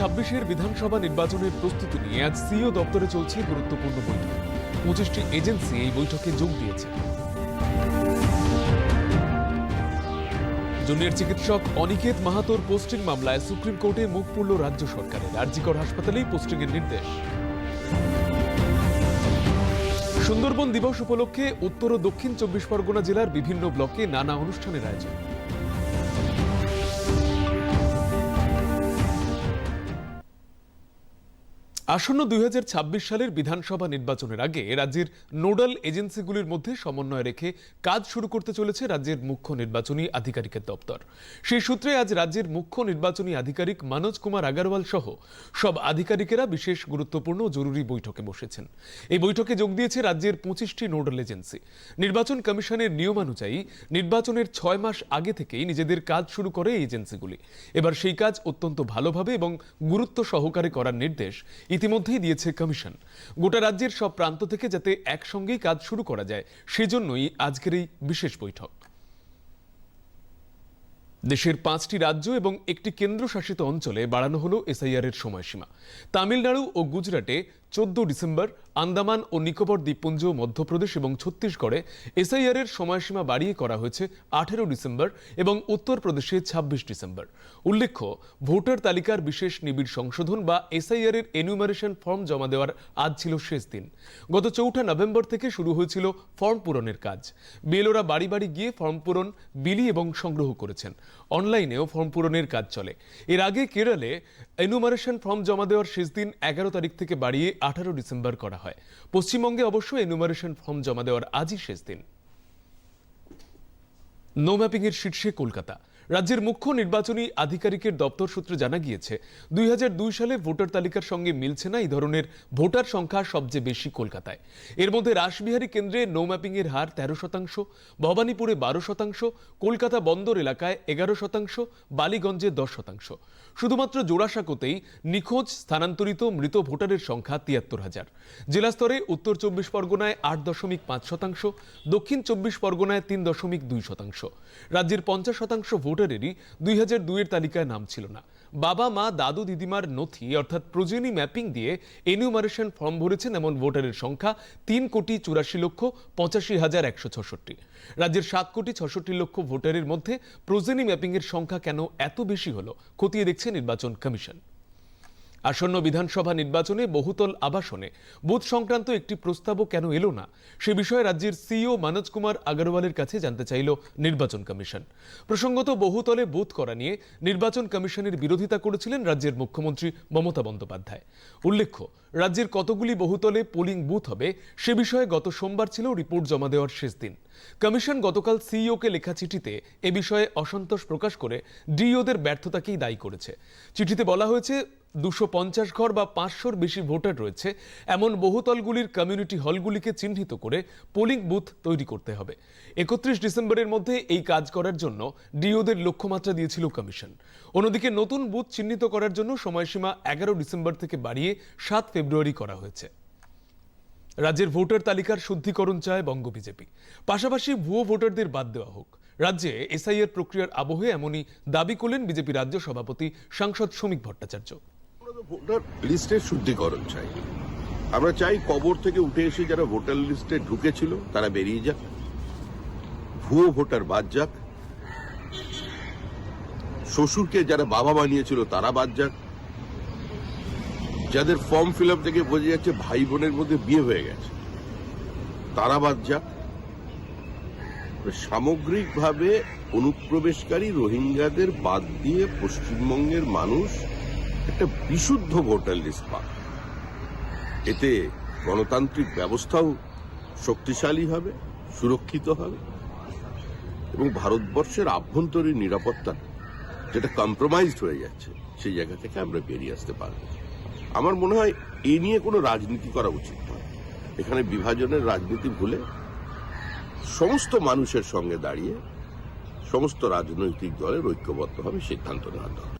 ছাব্বিশের বিধানসভা নির্বাচনের প্রস্তুতি নিয়ে আজ সিও দপ্তরে চলছে গুরুত্বপূর্ণ বৈঠক। পঁচিশটি এজেন্সি এই বৈঠকে যোগ দিয়েছে। জুনিয়র চিকিৎসক অনিকেত মাহাতোর পোস্টিং মামলায় সুপ্রিম কোর্টে মুখ পুরল রাজ্য সরকারের। আরজিকর হাসপাতালেই পোস্টিংয়ের নির্দেশ। সুন্দরবন দিবস উপলক্ষে উত্তর ও দক্ষিণ চব্বিশ পরগনা জেলার বিভিন্ন ব্লকে নানা অনুষ্ঠানের আয়োজন। আসন্ন দুই হাজার ছাব্বিশ সালের বিধানসভা নির্বাচনের আগে রাজ্যের নোডাল এজেন্সিগুলির মধ্যে সমন্বয় রেখে কাজ শুরু করতে চলেছে রাজ্যের মুখ্য নির্বাচনী আধিকারিকের দপ্তর। সেই সূত্রে আজ রাজ্যের মুখ্য নির্বাচনী আধিকারিক মানোজ কুমার আগারওয়াল সহ সব আধিকারিকেরা বিশেষ গুরুত্বপূর্ণ জরুরি বৈঠকে বসেছেন। এই বৈঠকে যোগ দিয়েছে রাজ্যের পঁচিশটি নোডাল এজেন্সি। নির্বাচন কমিশনের নিয়মানুযায়ী নির্বাচনের ছয় মাস আগে থেকেই নিজেদের কাজ শুরু করে এই এজেন্সিগুলি। এবার সেই কাজ অত্যন্ত ভালোভাবে এবং গুরুত্ব সহকারে করার নির্দেশ ইতিমধ্যেই দিয়েছে কমিশন। গোটা রাজ্যের সব প্রান্ত থেকে যাতে একসঙ্গেই কাজ শুরু করা যায়, সেজন্যই আজকের এই বিশেষ বৈঠক। দেশের পাঁচটি রাজ্য এবং একটি কেন্দ্রশাসিত অঞ্চলে বাড়ানো হল এসআইআর এর সময়সীমা। তামিলনাড়ু ও গুজরাটে চোদ্দ ডিসেম্বর আন্দামান ও নিকোবর দ্বীপপুঞ্জ, মধ্যপ্রদেশ এবং ছত্তিশগড়ে এসআইআর এর সময়সীমা বাড়িয়ে করা হয়েছে আঠেরো ডিসেম্বর এবং উত্তরপ্রদেশে ছাব্বিশ ডিসেম্বর। উল্লেখ্য, ভোটার তালিকার বিশেষ নিবিড় সংশোধন বা এসআইআর এর এনুমারেশন ফর্ম জমা দেওয়ার আজ ছিল শেষ দিন। গত চৌঠা নভেম্বর থেকে শুরু হয়েছিল ফর্ম পূরণের কাজ। বিএলওরা বাড়ি বাড়ি গিয়ে ফর্ম পূরণ, বিলি এবং সংগ্রহ করেছেন। অনলাইনেও ফর্ম পূরণের কাজ চলে। এর আগে কেরলে এনুমারেশন ফর্ম জমা দেওয়ার শেষ দিন এগারো তারিখ থেকে বাড়িয়ে আঠারো ডিসেম্বর করা হয়। পশ্চিমবঙ্গে অবশ্য এনুমারেশন ফর্ম জমা দেওয়ার আজই শেষ দিন। নো ম্যাপিংয়ের শীর্ষে কলকাতা। রাজ্যের মুখ্য নির্বাচনী আধিকারিকের দপ্তর সূত্রে জানা গিয়েছে, দুই সালে ভোটার তালিকার সঙ্গে মিলছে না এই ধরনের ভোটার সংখ্যা সবচেয়ে বেশি কলকাতায়। এর মধ্যে রাসবিহারী কেন্দ্রে নো ম্যাপিং এর হার তেরো শতাংশ, ভবানীপুরে বারো শতাংশ, কলকাতা বন্দর এলাকায় এগারো শতাংশ, বালিগঞ্জে দশ শতাংশ। শুধুমাত্র জোড়াসাঁকোতেই নিখোঁজ, স্থানান্তরিত, মৃত ভোটারের সংখ্যা তিয়াত্তর হাজার। জেলা স্তরে উত্তর চব্বিশ পরগনায় আট দশমিক পাঁচ শতাংশ, দক্ষিণ চব্বিশ পরগনায় তিন দশমিক দুই শতাংশ। রাজ্যের পঞ্চাশ শতাংশ ভোটারেরই দুই হাজার দুইয়ের তালিকায় নাম ছিল না। বাবা, মা, দাদু, দিদিমার নথি অর্থাৎ প্রোজেনি ম্যাপিং দিয়ে এনিউমারেশন ফর্ম ভরেছেন এমন ভোটারের সংখ্যা তিন কোটি চুরাশি লক্ষ পঁচাশি হাজার একশো ছষট্টি। রাজ্যের সাত কোটি ছষট্টি লক্ষ ভোটারের মধ্যে প্রোজেনি ম্যাপিংয়ের সংখ্যা কেন এত বেশি হলো, খতিয়ে দেখছে নির্বাচন কমিশন। আসন্ন বিধানসভা নির্বাচনে বহুতল আবাসনে বুথ সংক্রান্ত একটি প্রস্তাবও কেন এলো না, সে বিষয়ে রাজ্যের সিইও মানোজ কুমার আগরওয়ালের কাছে জানতে চাইল নির্বাচন কমিশন। প্রসঙ্গত বহুতলে বুথ করা নিয়ে নির্বাচন কমিশনের বিরোধিতা করেছিলেন রাজ্যের মুখ্যমন্ত্রী মমতা বন্দ্যোপাধ্যায়। উল্লেখ্য, রাজ্যের কতগুলি বহুতলে পোলিং বুথ হবে সে বিষয়ে গত সোমবার ছিল রিপোর্ট জমা দেওয়ার শেষ দিন। কমিশন গতকাল সিইওকে লেখা চিঠিতে এ বিষয়ে অসন্তোষ প্রকাশ করে ডিইওদের ব্যর্থতাকেই দায়ী করেছে। চিঠিতে বলা হয়েছে দুশো পঞ্চাশ ঘর বা পাঁচশোর বেশি ভোটার রয়েছে, এমন বহুতলগুলির কমিউনিটি হলগুলিকে চিহ্নিত করে পোলিং বুথ তৈরি করতে হবে। একত্রিশ ডিসেম্বরের মধ্যে এই কাজ করার জন্য ডিওদের লক্ষ্যমাত্রা দিয়েছিল কমিশন অন্যদিকে নতুন বুথ চিহ্নিত করার জন্য সময়সীমা এগারো ডিসেম্বর থেকে বাড়িয়ে সাত ফেব্রুয়ারি করা হয়েছে। রাজ্যের ভোটার তালিকার শুদ্ধিকরণ চায় বঙ্গ বিজেপি। পাশাপাশি ভুয়ো ভোটারদের বাদ দেওয়া হোক। রাজ্যে এসআইআর প্রক্রিয়ার আবহে এমনই দাবি করলেন বিজেপি রাজ্য সভাপতি সাংসদ শ্রমিক ভট্টাচার্য। ভোটার লিস্টের শুদ্ধিকরণ চাই। আমরা চাই কবর থেকে উঠে এসে যারা ভোটার লিস্টে ঢুকেছিল, তারা বেরিয়ে যাক। ভুয়ো ভোটার বাদ যাক। শ্বশুরকে যারা বাবা বানিয়েছিল, তারা বাদ যাক। যাদের ফর্ম ফিল আপ থেকে বোঝা যাচ্ছে ভাই বোনের মধ্যে বিয়ে হয়ে গেছে, তারা বাদ যাক। সামগ্রিকভাবে অনুপ্রবেশকারী রোহিঙ্গাদের বাদ দিয়ে পশ্চিমবঙ্গের মানুষ একটা বিশুদ্ধ ভোটার লিস্ট পাক এতে গণতান্ত্রিক ব্যবস্থাও শক্তিশালী হবে, সুরক্ষিত হবে, এবং ভারতবর্ষের আভ্যন্তরীণ নিরাপত্তা যেটা কম্প্রোমাইজড হয়ে যাচ্ছে, সেই জায়গা থেকে আমরা বেরিয়ে আসতে পারব। আমার মনে হয় এ নিয়ে কোনো রাজনীতি করা উচিত নয়। এখানে বিভাজনের রাজনীতি ভুলে সমস্ত মানুষের সঙ্গে দাঁড়িয়ে সমস্ত রাজনৈতিক দলের ঐক্যবদ্ধভাবে সিদ্ধান্ত নেওয়া দরকার।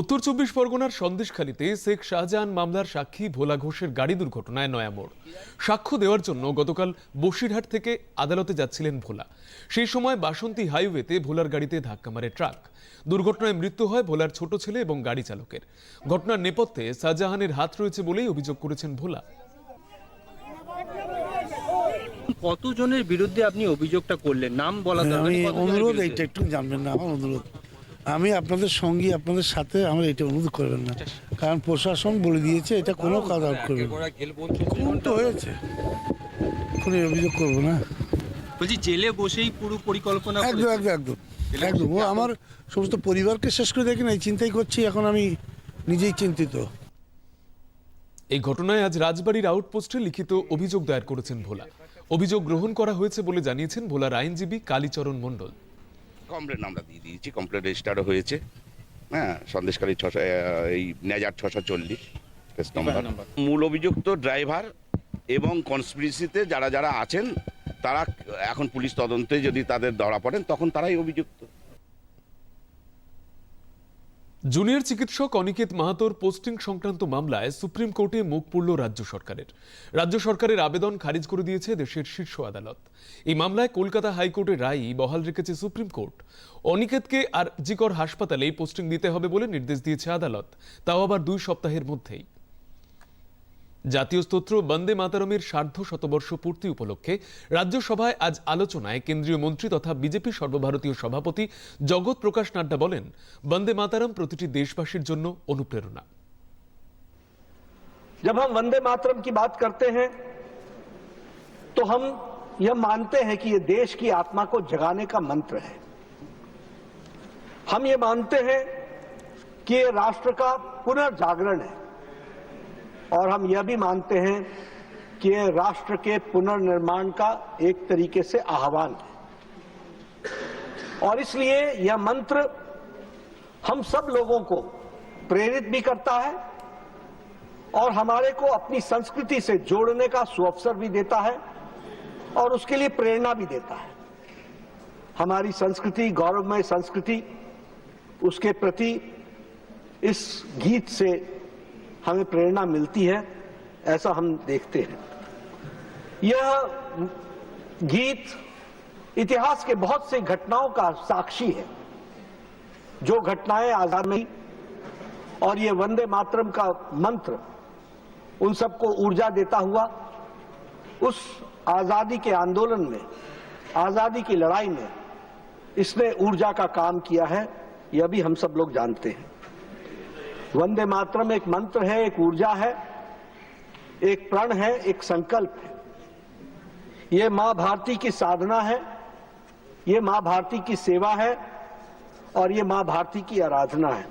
উত্তর চব্বিশ পরগনার সন্দেশখালীতে শেখ শাহজাহান মামলার সাক্ষী ভোলা ঘোষের গাড়ি দুর্ঘটনায় নয়ামোড়। সাক্ষ্য দেওয়ার জন্য গতকাল বসিরহাট থেকে আদালতে যাচ্ছিলেন ভোলা। সেই সময় বাসন্তী হাইওয়েতে ভোলার গাড়িতে ধাক্কা মারে ট্রাক। দুর্ঘটনায় মৃত্যু হয় ভোলার ছোট ছেলে এবং গাড়ি চালকের। ঘটনার নেপথ্যে শাহজাহানের হাত রয়েছে বলেই অভিযোগ করেছেন ভোলা। কতজনের বিরুদ্ধে আপনি অভিযোগটা করলেন? নাম বলা অনুরোধ? এইটা একটু জানবেন না আমার অনুরোধ। আমি আপনাদের সঙ্গী আপনাদের সাথে আমার এটা অনুরোধ করবেন না। কারণ প্রশাসন বলে দিয়েছে এটা কোনো কাজ আউট করবে না। খুন তো হয়েছে। খুনের অভিযোগ করব না। বলছি জেলে বসেই পুরো পরিকল্পনা একদম। একদম একদম একদম। ও আমার সমস্ত পরিবারকে শেষ করে দেখি না এই চিন্তাই করছি এখন আমি নিজেই চিন্তিত। এই ঘটনায় আজ রাজবাড়ির আউটপোস্টে লিখিত অভিযোগ দায়ের করেছেন ভোলা। অভিযোগ গ্রহণ করা হয়েছে বলে জানিয়েছেন ভোলার আইনজীবী কালীচরণ মণ্ডল। কমপ্লেন আমরা দিয়ে দিয়েছি কমপ্লেন রেজিস্টারও হয়েছে। হ্যাঁ সন্দেশকারী ছশো এই নেজার ছশো চল্লিশ কেস নম্বর মূল অভিযুক্ত ড্রাইভার এবং কনস্পিরেসিতে যারা যারা আছেন তারা এখন পুলিশ তদন্তে যদি তাদের ধরা পড়েন তখন তারাই অভিযুক্ত। জুনিয়র চিকিৎসক অনিকেত মাহাতোর পোস্টিং সংক্রান্ত মামলায় সুপ্রিম কোর্টে মুখ পড়ল রাজ্য সরকারের। রাজ্য সরকারের আবেদন খারিজ করে দিয়েছে দেশের শীর্ষ আদালত। এই মামলায় কলকাতা হাইকোর্টের রায়ই বহাল রেখেছে সুপ্রিম কোর্ট। অনিকেতকে আর জিকর হাসপাতালেই পোস্টিং দিতে হবে বলে নির্দেশ দিয়েছে আদালত। তাও আবার দুই সপ্তাহের মধ্যেই। জাতীয় স্তোত্র বন্দে মাতারমের সার্ধ শতবর্ষ পূর্তি উপলক্ষে রাজ্যসভায় আজ আলোচনায় কেন্দ্রীয় মন্ত্রী তথা বিজেপি সর্বভারতীয় সভাপতি জগৎ প্রকাশ নাড্ডা বলেন বন্দে মাতারম প্রতিটি দেশবাসীর জন্য অনুপ্রেরণা जब हम वंदे मातरम की बात करते हैं तो हम यह मानते हैं कि यह देश की आत्मा को जगाने का मंत्र है हम ये मानते हैं कि यह राष्ट्र का पुनर्जागरण है और हम यह भी मानते हैं कि यह राष्ट्र के पुनर्निर्माण का एक तरीके से आह्वान है। और इसलिए यह मंत्र हम सब लोगों को प्रेरित भी करता है और हमारे को अपनी संस्कृति से जोड़ने का सुअवसर भी देता है और उसके लिए प्रेरणा भी देता है। हमारी संस्कृति, गौरवमय संस्कृति, उसके प्रति इस गीत से हमें प्रेरणा मिलती है, ऐसा हम देखते हैं। यह गीत इतिहास के बहुत से घटनाओं का साक्षी है। जो घटनाएँ आज़ाद में और ये वंदे मातरम का मंत्र उन सबको ऊर्जा देता हुआ, उस आज़ादी के आंदोलन में, आज़ादी की लड़ाई में इसने ऊर्जा का काम किया है, यह भी हम सब लोग जानते हैं। वंदे मातरम एक मंत्र है, एक ऊर्जा है, एक प्रण है, एक संकल्प है। ये माँ भारती की साधना है, ये माँ भारती की सेवा है, और ये माँ भारती की आराधना है।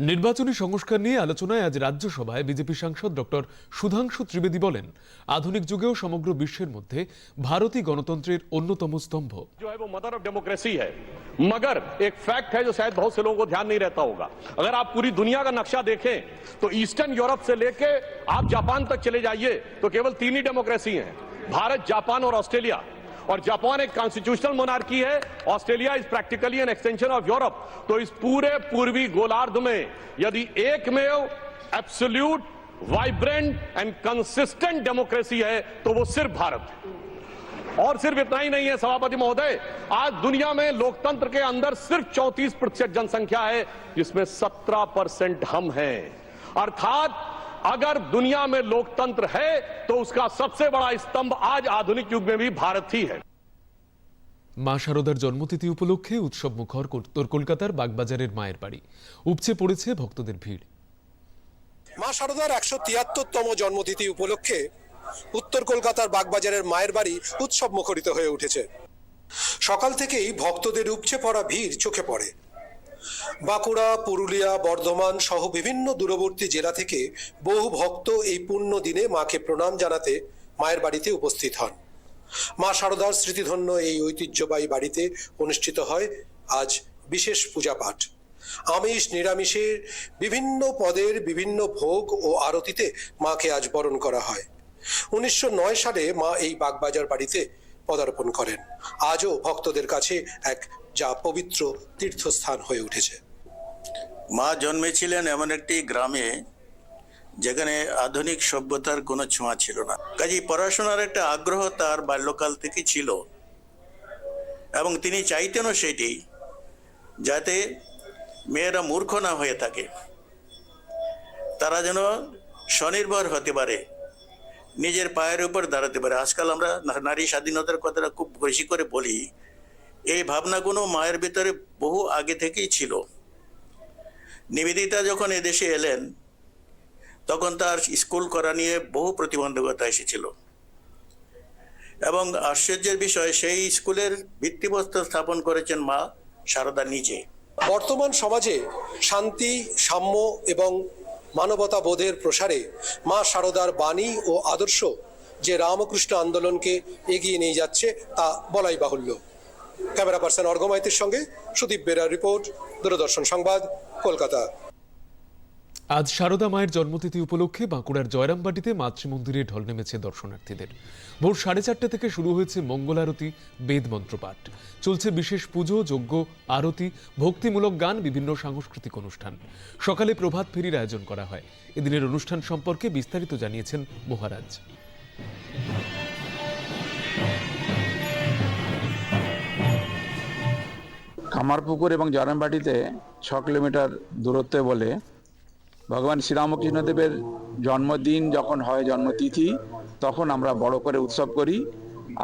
নির্বাচনী সংস্কার নিয়ে আলোচনায় আজ রাজ্যসভায় বিজেপি সাংসদ ডক্টর সুধাংশু ত্রিবেদী বলেন আধুনিক যুগেও সমগ্র বিশ্বের মধ্যে ভারতই গণতন্ত্রের অন্যতম স্তম্ভ जो है वो मदर ऑफ डेमोक्रेसी है मगर एक फैक्ट है जो शायद बहुत से लोगों को ध्यान नहीं रहता होगा अगर आप पूरी दुनिया का नक्शा देखें तो ईस्टर्न यूरोप से लेके आप जापान तक चले जाइए तो केवल तीन ही डेमोक्रेसी हैं भारत जापान और ऑस्ट्रेलिया और जापान एक कॉन्स्टिट्यूशनल मोनार्की है। Australia is practically an extension of Europe तो इस पूरे पूर्वी गोलार्ध में यदि एक में absolute vibrant and consistent democracy है तो वो सिर्फ़ भारत। है और सिर्फ़ इतना ही नहीं है, सभापति महोदय, आज दुनिया में लोकतंत्र के अंदर सिर्फ़ 34 प्रतिशत जनसंख्या है, जिसमें 17 परसेंट हम हैं। अर्थात अगर दुनिया में लोकतंत्र है तो उसका सबसे बड़ा स्तंभ आज आधुनिक युग में भी भारत ही है মা শারদার জন্মতিথি উপলক্ষে উৎসব মুখর উত্তর কলকাতার বাগবাজারের মায়ের বাড়ি উপচে পড়েছে ভক্তদের ভিড় মা শারদার একশো তিয়াত্তরতম জন্মতিথি উপলক্ষে উত্তর কলকাতার বাগবাজারের মায়ের বাড়ি উৎসব মুখরিত হয়ে উঠেছে সকাল থেকেই ভক্তদের উপচে পড়া ভিড় চোখে পড়ে বাঁকুড়া, পুরুলিয়া, বর্ধমান সহ বিভিন্ন দূরবর্তী জেলা থেকে বহু ভক্ত এই পুণ্য দিনে মাকে প্রণাম জানাতে মায়ের বাড়িতে উপস্থিত হন। মা শারদার স্মৃতিধন্য এই ঐতিহ্যবাহী বাড়িতে অনুষ্ঠিত হয় আজ বিশেষ পূজা পাঠ আমিষ, নিরামিষের বিভিন্ন পদের বিভিন্ন ভোগ ও আরতিতে মাকে আজ বরণ করা হয়। উনিশশো নয় সালে মা এই বাগবাজার বাড়িতে পদার্পণ করেন। আজও ভক্তদের কাছে এক যা পবিত্র তীর্থস্থান হয়ে উঠেছে। মা জন্মেছিলেন এমন একটি গ্রামে যেখানে আধুনিক সভ্যতার কোনো ছোঁয়া ছিল না। কাজেই পড়াশোনার একটা আগ্রহ তার বাল্যকাল থেকে ছিল। এবং তিনি চাইতেনও সেটি যাতে মেয়েরা মূর্খ না হয়ে থাকে। তারা যেন স্বনির্ভর হতে পারে। নিজের পায়ের উপর দাঁড়াতে পারে। আজকাল আমরা নারী স্বাধীনতার কথাটা খুব বেশি করে বলি, এই ভাবনাগুলো মায়ের ভিতরে বহু আগে থেকেই ছিল। নিবেদিতা যখন এদেশে এলেন, তখন তার স্কুল করা নিয়ে বহু প্রতিবন্ধকতা এসেছিল। এবং আশ্চর্যের বিষয়, সেই স্কুলের ভিত্তিপ্রস্তর স্থাপন করেছেন মা সারদা নিজে। বর্তমান সমাজে শান্তি, সাম্য এবং মানবতা বোধের প্রসারে মা সারদার বাণী ও আদর্শ যে রামকৃষ্ণ আন্দোলনকে এগিয়ে নিয়ে যাচ্ছে তা বলাই বাহুল্য। ক্যামেরা পার্সন অর্গমাইতির সঙ্গে সুদীপ বেরার রিপোর্ট, দূরদর্শন সংবাদ, কলকাতা। আজ সারদা মায়ের জন্মতিথি উপলক্ষে বাঁকুড়ার জয়রামবাটিতে মাতৃমন্দিরে ঢল নেমেছে দর্শনার্থীদের। ভোর সাড়ে চারটে থেকে শুরু হয়েছে মঙ্গল আরতি, বেদ মন্ত্রপাঠ। চলছে বিশেষ পুজো, যজ্ঞ, আরতি, ভক্তিমূলক গান, বিভিন্ন সাংস্কৃতিক অনুষ্ঠান। সকালে প্রভাত ফেরির আয়োজন করা হয়। এদিনের অনুষ্ঠান সম্পর্কে বিস্তারিত জানিয়েছেন মহারাজ। কামারপুকুর এবং জয়রামবাটিতে ছ কিলোমিটার দূরত্বে বলে ভগবান শ্রীরামকৃষ্ণদেবের জন্মদিন যখন হয়, জন্মতিথি, তখন আমরা বড় করে উৎসব করি।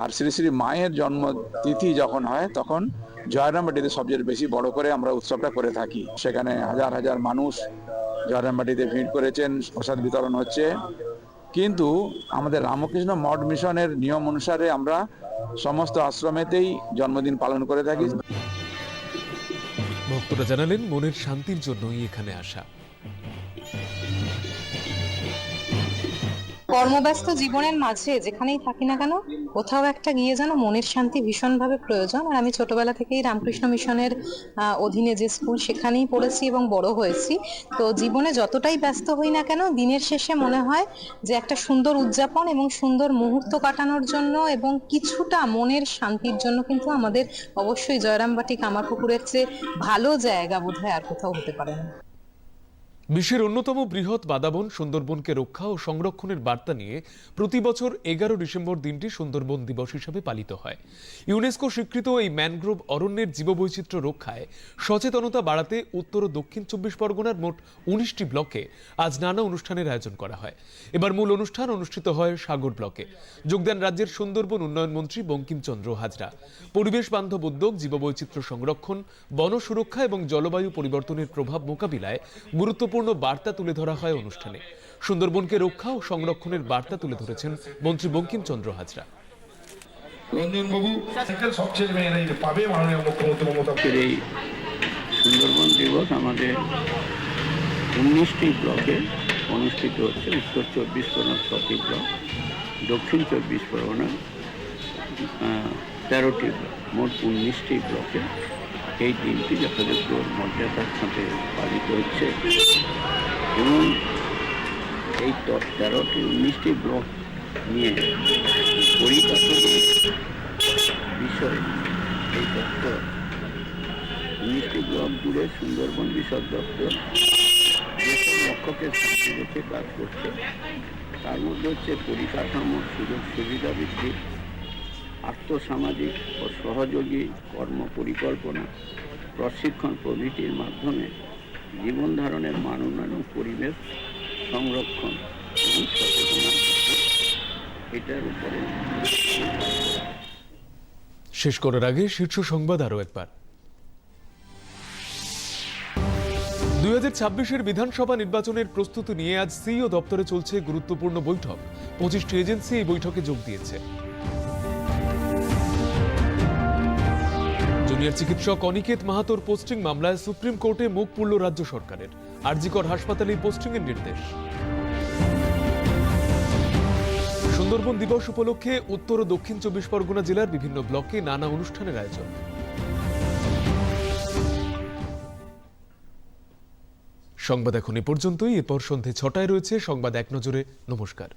আর শ্রী শ্রী মায়ের জন্মতিথি যখন হয়, তখন জয়রামবাটিতে সবচেয়ে বেশি বড় করে আমরা উৎসবটা করে থাকি। সেখানে হাজার হাজার মানুষ জয়রামবাটিতে ভিড় করেছেন, প্রসাদ বিতরণ হচ্ছে। কিন্তু আমাদের রামকৃষ্ণ মঠ মিশনের নিয়ম অনুসারে আমরা সমস্ত আশ্রমেতেই জন্মদিন পালন করে থাকি। ভক্তরা জানালেন, মনের শান্তির জন্যই এখানে আসা। কর্মব্যস্ত জীবনের মাঝে যেখানেই থাকি না কেন, কোথাও একটা গিয়ে যেন মনের শান্তি ভীষণভাবে প্রয়োজন। আর আমি ছোটবেলা থেকেই রামকৃষ্ণ মিশনের অধীনে যে স্কুল সেখানেই পড়েছি এবং বড় হয়েছি। তো জীবনে যতটাই ব্যস্ত হই না কেন, দিনের শেষে মনে হয় যে একটা সুন্দর উদযাপন এবং সুন্দর মুহূর্ত কাটানোর জন্য এবং কিছুটা মনের শান্তির জন্য কিন্তু আমাদের অবশ্যই জয়রামবাটি কামারপুকুরের চেয়ে ভালো জায়গা বোধহয় আর কোথাও হতে পারে না। বিশ্বের অন্যতম বৃহৎ বাদাবন সুন্দরবনকে রক্ষা ও সংরক্ষণের বার্তা নিয়ে প্রতি বছর এগারো ডিসেম্বর দিনটি সুন্দরবন দিবস হিসাবে পালিত হয়। ইউনেস্কো স্বীকৃত এই ম্যানগ্রোভ অরণ্যের জীববৈচিত্র্য রক্ষায় সচেতনতা বাড়াতে উত্তর ও দক্ষিণ চব্বিশ পরগনার মোট উনিশটি ব্লকে আজ নানা অনুষ্ঠানের আয়োজন করা হয়। এবার মূল অনুষ্ঠান অনুষ্ঠিত হয় সাগর ব্লকে। যোগদান রাজ্যের সুন্দরবন উন্নয়ন মন্ত্রী বঙ্কিমচন্দ্র হাজরা। পরিবেশ বান্ধব উদ্যোগ, জীববৈচিত্র্য সংরক্ষণ বন সুরক্ষা এবং জলবায়ু পরিবর্তনের প্রভাব মোকাবিলায় গুরুত্বপূর্ণ বার্তা তুলে ধরা হয় অনুষ্ঠানে। সুন্দরবনকে রক্ষা ও সংরক্ষণের বার্তা তুলে ধরেছেন মন্ত্রী বঙ্কিমচন্দ্র হাজরা। রঞ্জনবাবু সব ছেলে মেয়েরা পাবে মাননীয় মুখ্যমন্ত্রী মমতা এই সুন্দরবন দিবস আমাদের উনিশটি ব্লকে অনুষ্ঠিত হচ্ছে। উত্তর চব্বিশ পরগনার ছটি ব্লক দক্ষিণ চব্বিশ পরগনার আহ, তেরোটি ব্লক মোট উনিশটি ব্লকে এই দিনটি যথাযোগ্য মর্যাদার সাথে পালিত হচ্ছে। এবং এই তেরোটি উনিশটি ব্লক নিয়ে পরিকাঠামো বিষয়ে এই দপ্তর উনিশটি ব্লক জুড়ে সুন্দরবন বিষয় দপ্তর যেসব লক্ষ্যকে সামনে রেখে কাজ করছে, তার মধ্যে হচ্ছে পরিকাঠামোর সুযোগ, সুবিধা, বৃদ্ধি আর্থসামাজিক ও সহযোগী কর্ম পরিকল্পনা প্রশিক্ষণ প্রভৃতির মাধ্যমে জীবন ধারণের মান উন্নয়ন পরিবেশ সংরক্ষণ এটার উপরে শেষ করার আগে শীর্ষ সংবাদ আরও একবার। দুই হাজার ছাব্বিশের বিধানসভা নির্বাচনের প্রস্তুতি নিয়ে আজ সিইও দপ্তরে চলছে গুরুত্বপূর্ণ বৈঠক। পঁচিশটি এজেন্সি এই বৈঠকে যোগ দিয়েছে। জুনিয়র চিকিৎসক অনিকেত মাহাতোর পোস্টিং মামলায় সুপ্রিম কোর্টে মুখ পুরল রাজ্য সরকারের। আরজিকর হাসপাতালে পোস্টিংয়ের নির্দেশ। সুন্দরবন দিবস উপলক্ষে উত্তর ও দক্ষিণ চব্বিশ পরগনা জেলার বিভিন্ন ব্লকে নানা অনুষ্ঠানের আয়োজন। সংবাদ এখন এ পর্যন্তই। এরপর সন্ধে ছটায় রয়েছে। সংবাদ এক নজরে। নমস্কার।